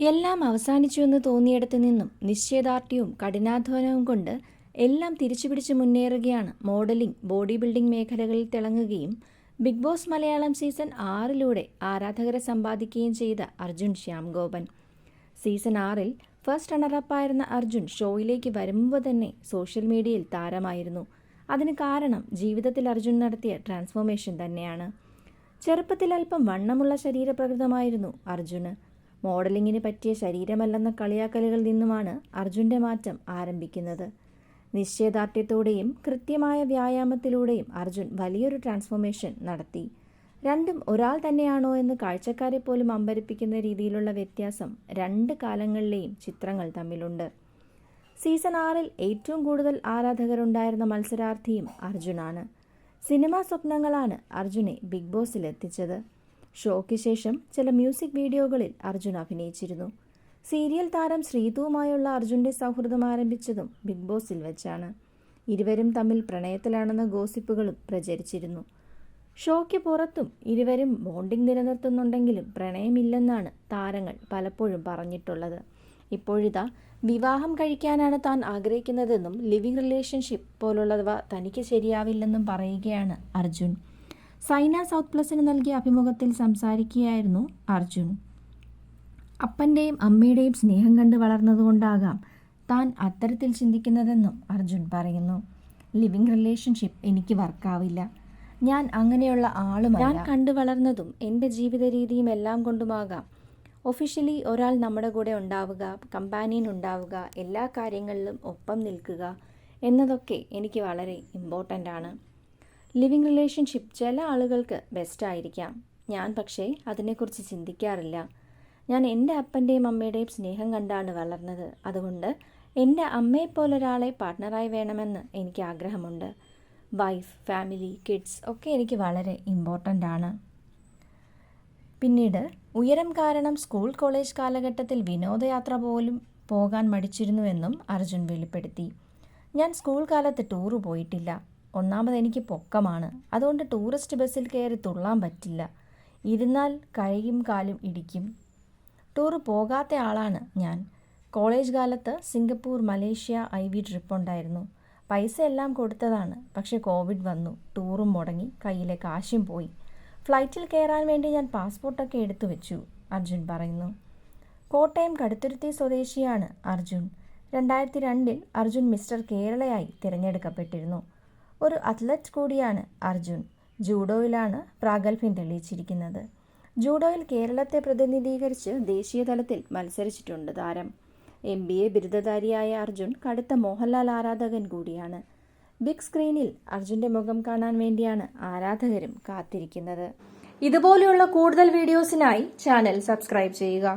എല്ലാം അവസാനിച്ചു എന്ന് തോന്നിയിടത്ത് നിന്നും നിശ്ചയദാർഢ്യവും കഠിനാധ്വാനവും കൊണ്ട് എല്ലാം തിരിച്ചുപിടിച്ച് മുന്നേറുകയാണ് മോഡലിംഗ് ബോഡി ബിൽഡിംഗ് മേഖലകളിൽ തിളങ്ങുകയും ബിഗ് ബോസ് മലയാളം സീസൺ ആറിലൂടെ ആരാധകരെ സമ്പാദിക്കുകയും ചെയ്ത അർജുൻ ശ്യാം ഗോപൻ. സീസൺ ആറിൽ ഫസ്റ്റ് റണ്ണറപ്പായിരുന്ന അർജുൻ ഷോയിലേക്ക് വരുമ്പോൾ തന്നെ സോഷ്യൽ മീഡിയയിൽ താരമായിരുന്നു. അതിന് കാരണം ജീവിതത്തിൽ അർജുൻ നടത്തിയ ട്രാൻസ്ഫോർമേഷൻ തന്നെയാണ്. ചെറുപ്പത്തിൽ അല്പം വണ്ണമുള്ള ശരീരപ്രകൃതമായിരുന്നു അർജുന്. മോഡലിങ്ങിന് പറ്റിയ ശരീരമല്ലെന്ന കളിയാക്കലുകളിൽ നിന്നുമാണ് അർജുന്റെ മാറ്റം ആരംഭിക്കുന്നത്. നിശ്ചയദാർഢ്യത്തോടെയും കൃത്യമായ വ്യായാമത്തിലൂടെയും അർജുൻ വലിയൊരു ട്രാൻസ്ഫോർമേഷൻ നടത്തി. രണ്ടും ഒരാൾ തന്നെയാണോ എന്ന് കാഴ്ചക്കാരെ പോലും അമ്പരിപ്പിക്കുന്ന രീതിയിലുള്ള വ്യത്യാസം രണ്ട് കാലങ്ങളിലെയും ചിത്രങ്ങൾ തമ്മിലുണ്ട്. സീസൺ ആറിൽ ഏറ്റവും കൂടുതൽ ആരാധകരുണ്ടായിരുന്ന മത്സരാർത്ഥിയും അർജുനാണ്. സിനിമാ സ്വപ്നങ്ങളാണ് അർജുനെ ബിഗ് ബോസിൽ എത്തിച്ചത് ഷോയ്ക്ക് ശേഷം ചില മ്യൂസിക് വീഡിയോകളിൽ അർജുൻ അഭിനയിച്ചിരുന്നു. സീരിയൽ താരം ശ്രീതുവുമായുള്ള അർജുന്റെ സൗഹൃദം ആരംഭിച്ചതും ബിഗ് ബോസിൽ വെച്ചാണ്. ഇരുവരും തമ്മിൽ പ്രണയത്തിലാണെന്ന ഗോസിപ്പുകളും പ്രചരിച്ചിരുന്നു. ഷോയ്ക്ക് പുറത്തും ഇരുവരും ബോണ്ടിംഗ് നിലനിർത്തുന്നുണ്ടെങ്കിലും പ്രണയമില്ലെന്നാണ് താരങ്ങൾ പലപ്പോഴും പറഞ്ഞിട്ടുള്ളത്. ഇപ്പോഴിതാ വിവാഹം കഴിക്കാനാണ് താൻ ആഗ്രഹിക്കുന്നതെന്നും ലിവിംഗ് റിലേഷൻഷിപ്പ് പോലുള്ളവ തനിക്ക് ശരിയാവില്ലെന്നും പറയുകയാണ് അർജുൻ. സൈന സൗത്ത് പ്ലസിന് നൽകിയ അഭിമുഖത്തിൽ സംസാരിക്കുകയായിരുന്നു അർജുൻ. അപ്പന്റെയും അമ്മയുടെയും സ്നേഹം കണ്ട് വളർന്നതുകൊണ്ടാകാം താൻ അത്തരത്തിൽ ചിന്തിക്കുന്നതെന്നും അർജുൻ പറയുന്നു. ലിവിങ് റിലേഷൻഷിപ്പ് എനിക്ക് വർക്കാവില്ല. ഞാൻ അങ്ങനെയുള്ള ആളുമല്ല. ഞാൻ കണ്ടു വളർന്നതും എന്റെ ജീവിത രീതിയും എല്ലാം കൊണ്ടുമാകാം. ഒഫീഷ്യലി ഒരാൾ നമ്മുടെ കൂടെ ഉണ്ടാവുക കമ്പാനിയൻ ഉണ്ടാവുക എല്ലാ കാര്യങ്ങളിലും ഒപ്പം നിൽക്കുക എന്നതൊക്കെ എനിക്ക് വളരെ ഇമ്പോർട്ടന്റ് ആണ്. ലിവിങ് റിലേഷൻഷിപ്പ് ചില ആളുകൾക്ക് ബെസ്റ്റ് ആയിരിക്കാം. ഞാൻ പക്ഷേ അതിനെക്കുറിച്ച് ചിന്തിക്കാറില്ല. ഞാൻ എന്റെ അപ്പന്റെയും അമ്മയുടെയും സ്നേഹം കണ്ടാണ് വളർന്നത്. അതുകൊണ്ട് എന്റെ അമ്മയെപ്പോലൊരാളെ പാർട്ട്ണറായി വേണമെന്ന് എനിക്ക് ആഗ്രഹമുണ്ട്. വൈഫ് ഫാമിലി കിഡ്സ് ഒക്കെ എനിക്ക് വളരെ ഇമ്പോർട്ടന്റ് ആണ്. പിന്നീട് ഉയരം കാരണം സ്കൂൾ കോളേജ് കാലഘട്ടത്തിൽ വിനോദയാത്ര പോലും പോകാൻ മടിച്ചിരുന്നുവെന്നും അർജുൻ വെളിപ്പെടുത്തി. ഞാൻ സ്കൂൾ കാലത്ത് ടൂറ് പോയിട്ടില്ല. ഒന്നാമത് എനിക്ക് പൊക്കമാണ്. അതുകൊണ്ട് ടൂറിസ്റ്റ് ബസ്സിൽ കയറി തുള്ളാൻ പറ്റില്ല. ഇരുന്നാൽ കൈയും കാലും ഇടിക്കും. ടൂർ പോകാത്ത ആളാണ് ഞാൻ. കോളേജ് കാലത്ത് Singapore Malaysia I V trip ഉണ്ടായിരുന്നു. പൈസ എല്ലാം കൊടുത്തതാണ്. പക്ഷേ കോവിഡ് വന്നു. ടൂറും മുടങ്ങി. കയ്യിലെ കാശും പോയി. ഫ്ലൈറ്റിൽ കയറാൻ വേണ്ടി ഞാൻ പാസ്പോർട്ടൊക്കെ എടുത്തു വെച്ചു അർജുൻ പറയുന്നു. കോട്ടയം കടുത്തുരുത്തി സ്വദേശിയാണ് അർജുൻ. രണ്ടായിരത്തി രണ്ടിൽ അർജുൻ മിസ്റ്റർ കേരളയായി തിരഞ്ഞെടുക്കപ്പെട്ടിരുന്നു. ഒരു അത്ലറ്റ് കൂടിയാണ് അർജുൻ. ജൂഡോയിലാണ് പ്രാഗൽഭ്യം തെളിയിച്ചിരിക്കുന്നത്. ജൂഡോയിൽ കേരളത്തെ പ്രതിനിധീകരിച്ച് ദേശീയ തലത്തിൽ മത്സരിച്ചിട്ടുണ്ട് താരം. എം ബി എ ബിരുദധാരിയായ അർജുൻ കടുത്ത മോഹൻലാൽ ആരാധകൻ കൂടിയാണ്. ബിഗ് സ്ക്രീനിൽ അർജുന്റെ മുഖം കാണാൻ വേണ്ടിയാണ് ആരാധകരും കാത്തിരിക്കുന്നത്. ഇതുപോലെയുള്ള കൂടുതൽ വീഡിയോസിനായി ചാനൽ സബ്സ്ക്രൈബ് ചെയ്യുക.